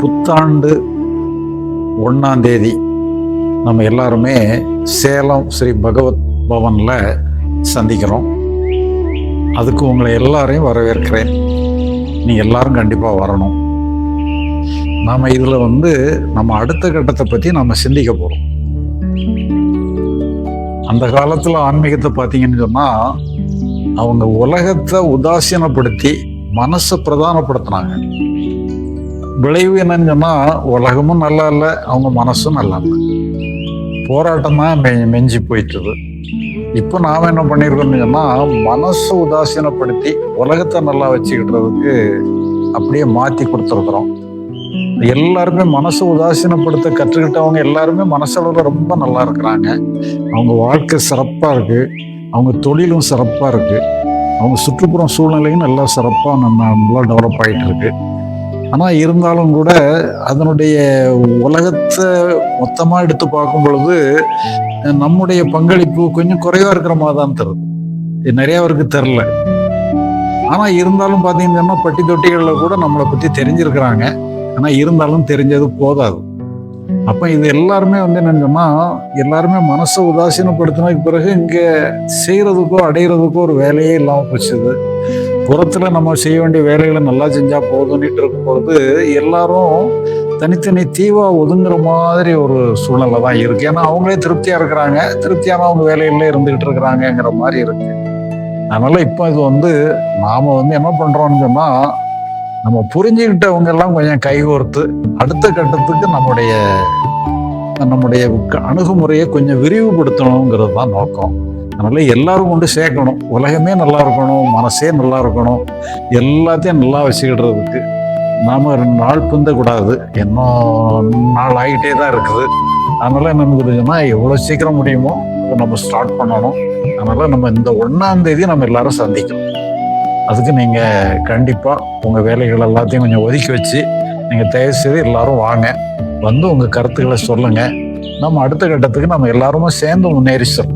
புத்தாண்டு ஒன்றாம் தேதி நம்ம எல்லாருமே சேலம் ஸ்ரீ பகவத் பவனில் சந்திக்கிறோம். அதுக்கு உங்களை எல்லாரையும் வரவேற்கிறேன். நீங்கள் எல்லாரும் கண்டிப்பாக வரணும். நாம் இதில் வந்து நம்ம அடுத்த கட்டத்தை பற்றி நம்ம சிந்திக்க போகிறோம் அந்த காலத்தில் ஆன்மீகத்தை பார்த்தீங்கன்னு சொன்னால் அவங்க உலகத்தை உதாசீனப்படுத்தி மனசை பிரதானப்படுத்தினாங்க. விளைவு என்னன்னு சொன்னால் உலகமும் நல்லா இல்லை அவங்க மனசும் நல்லா இல்லை போராட்டம் தான் மெ மெஞ்சி போயிட்டுது. இப்போ நாம் என்ன பண்ணியிருக்கோம்னு சொன்னால் மனசை உதாசீனப்படுத்தி உலகத்தை நல்லா வச்சுக்கிட்டதுக்கு அப்படியே மாற்றி கொடுத்துருக்குறோம். எல்லாருமே மனசை உதாசீனப்படுத்த கற்றுக்கிட்டவங்க எல்லாருமே மனசளவில் ரொம்ப நல்லா இருக்கிறாங்க. அவங்க வாழ்க்கை சிறப்பாக இருக்குது அவங்க தொழிலும் சிறப்பாக இருக்குது அவங்க சுற்றுப்புற சூழ்நிலையும் நல்லா சிறப்பாக நம்ம நல்லா டெவலப் ஆகிட்டு இருக்குது ஆனால் இருந்தாலும் கூட அதனுடைய உலகத்தை மொத்தமாக எடுத்து பார்க்கும் பொழுது நம்முடைய பங்களிப்பு கொஞ்சம் குறைவாக இருக்கிற மாதிரி தான் தருது இது நிறைய பேருக்கு தெரில ஆனால் இருந்தாலும் பார்த்தீங்கன்னா பட்டி தொட்டிகளில் கூட நம்மளை பற்றி தெரிஞ்சிருக்கிறாங்க. ஆனால் இருந்தாலும் தெரிஞ்சது போதாது. அப்போ இது எல்லாருமே வந்து என்னன்னு சொன்னால் எல்லாருமே மனசை உதாசீனப்படுத்தினதுக்கு பிறகு இங்கே செய்கிறதுக்கோ அடையிறதுக்கோ ஒரு வேலையே இல்லாமல் போச்சுது புறத்தில் நம்ம செய்ய வேண்டிய வேலைகளை நல்லா செஞ்சால் போதும்னுட்டு இருக்கும்போது எல்லாரும் தனித்தனி தீவா ஒதுங்குற மாதிரி ஒரு சூழ்நிலை தான் இருக்கு. ஏன்னா அவங்களே திருப்தியாக இருக்கிறாங்க. திருப்தியான அவங்க வேலையில இருந்துகிட்டு இருக்கிறாங்கங்கிற மாதிரி இருக்கு. அதனால இப்போ இது வந்து நாம வந்து என்ன பண்றோம்னு சொன்னா நம்ம புரிஞ்சுக்கிட்டவங்க எல்லாம் கொஞ்சம் கைகோர்த்து அடுத்த கட்டத்துக்கு நம்முடைய நம்முடைய அணுகுமுறையை கொஞ்சம் விரிவுபடுத்தணுங்கிறது தான் நோக்கம். அதனால எல்லாரும் கொண்டு சேர்க்கணும். உலகமே நல்லா இருக்கணும் மனசே நல்லா இருக்கணும் எல்லாத்தையும் நல்லா வச்சுக்கிடுறதுக்கு நாம ரெண்டு நாள் பிந்தக்கூடாது. இன்னும் நாள் ஆகிட்டே தான் இருக்குது. அதனால என்ன இருக்குதுன்னா எவ்வளோ சீக்கிரம் முடியுமோ நம்ம ஸ்டார்ட் பண்ணணும். அதனால நம்ம இந்த ஒன்றாம் தேதி நம்ம எல்லாரும் சந்திக்கணும். அதுக்கு நீங்க கண்டிப்பா உங்க வேலைகள் எல்லாத்தையும் கொஞ்சம் ஒதுக்கி வச்சு நீங்க தயவு செய்து எல்லாரும் வாங்க. வந்து உங்க கருத்துக்களை சொல்லுங்க. நம்ம அடுத்த கட்டத்துக்கு நம்ம எல்லாருமே சேர்ந்து முன்னேறி சொல்லணும்